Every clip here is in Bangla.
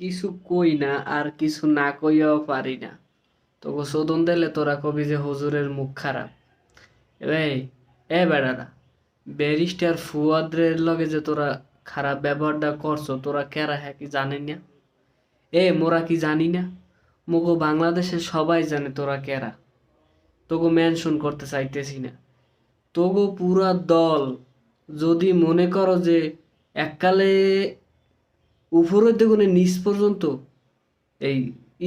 কিছু কই না আর কিছু না কইয়াও পারি না তোকে শোধন দিলে তোরা কবি যে হুজুরের মুখ খারাপ এই এ বেড়ারা ব্যারিস্টার ফুয়াদের লগে যে তোরা খারাপ ব্যবহারটা করছ তোরা কেরা হ্যাঁ কি জানি না এ মোরা কি জানি না মুগো বাংলাদেশে সবাই জানে তোরা কেরা তোকে মেনশন করতে চাইতেছি না তোগো পুরা দল যদি মনে করো যে এককালে উপরের দেখুন নিচ পর্যন্ত, এই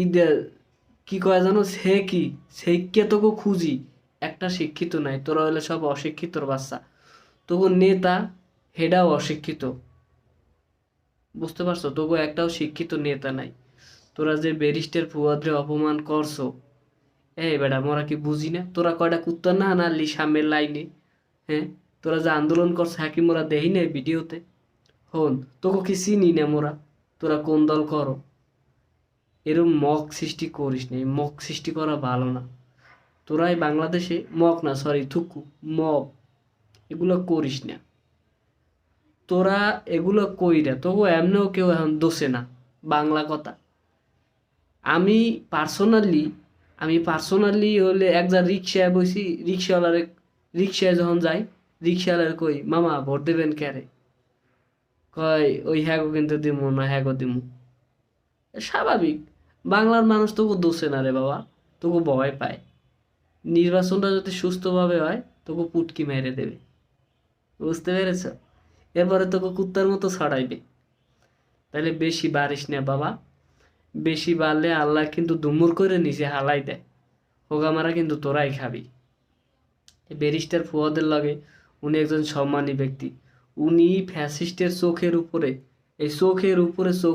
ঈদে কি কয় জানো? সে কি? সেইকে তোকে খুঁজি? একটা শিক্ষিত নাই, তোরা হলে সব অশিক্ষিতর বাচ্চা। তোকে নেতা, হেডাও অশিক্ষিত। বুঝতে পারছ? তবু একটাও শিক্ষিত নেতা নাই। তোরা যে ব্যারিস্টার ফুয়াদরে অপমান করছ, এই বেটা মোরা কি বুঝি না? তোরা কয়টা কুত্তা না আনালি সামনের লাইনে? হ্যাঁ? তোরা যে আন্দোলন করছে হ্যাঁ কি মোরা দেহি না ভিডিওতে? হন, তোকে কি চিনি না মোরা? তোরা কোন দল করো? এরম মক সৃষ্টি করিস না, এই মক সৃষ্টি করা ভালো না। তোরা এই বাংলাদেশে মক না সরি থুকু মক এগুলো করিস না। তোরা এগুলো কই কইরা, তবু এমনিও কেউ এখন দোষে না, বাংলা কথা। আমি পার্সোনালি আমি পার্সোনালি হলে একজন রিক্সায় বসি, রিক্সাওয়ালারে, রিক্সায় যখন যাই, রিক্সাওয়ালার কই, মামা, ভোট দেবেন ক্যারে? কয়, ওই হ্যাগো কিন্তু দিমু না হ্যাগো দিমু। স্বাভাবিক। বাংলার মানুষ তবু দোষে না রে বাবা, তবু ভয় পায়। নির্বাচনটা যদি সুস্থভাবে হয়, তবু পুটকি মেরে দেবে। বুঝতে পেরেছ? এরপরে তোকে কুত্তার মতো ছড়াইবে। তাহলে বেশি বাড়িস না বাবা। বেশি বাড়লে আল্লাহ কিন্তু দুমুর করে নিচে হালাই দেয়। হোগামারা কিন্তু তোরাই খাবি। ব্যারিস্টার ফুয়াদের লগে উনি একজন সম্মানী ব্যক্তি। উনি ফ্যাসিস্টের চোখের উপরে এই চোখের উপরে চোখ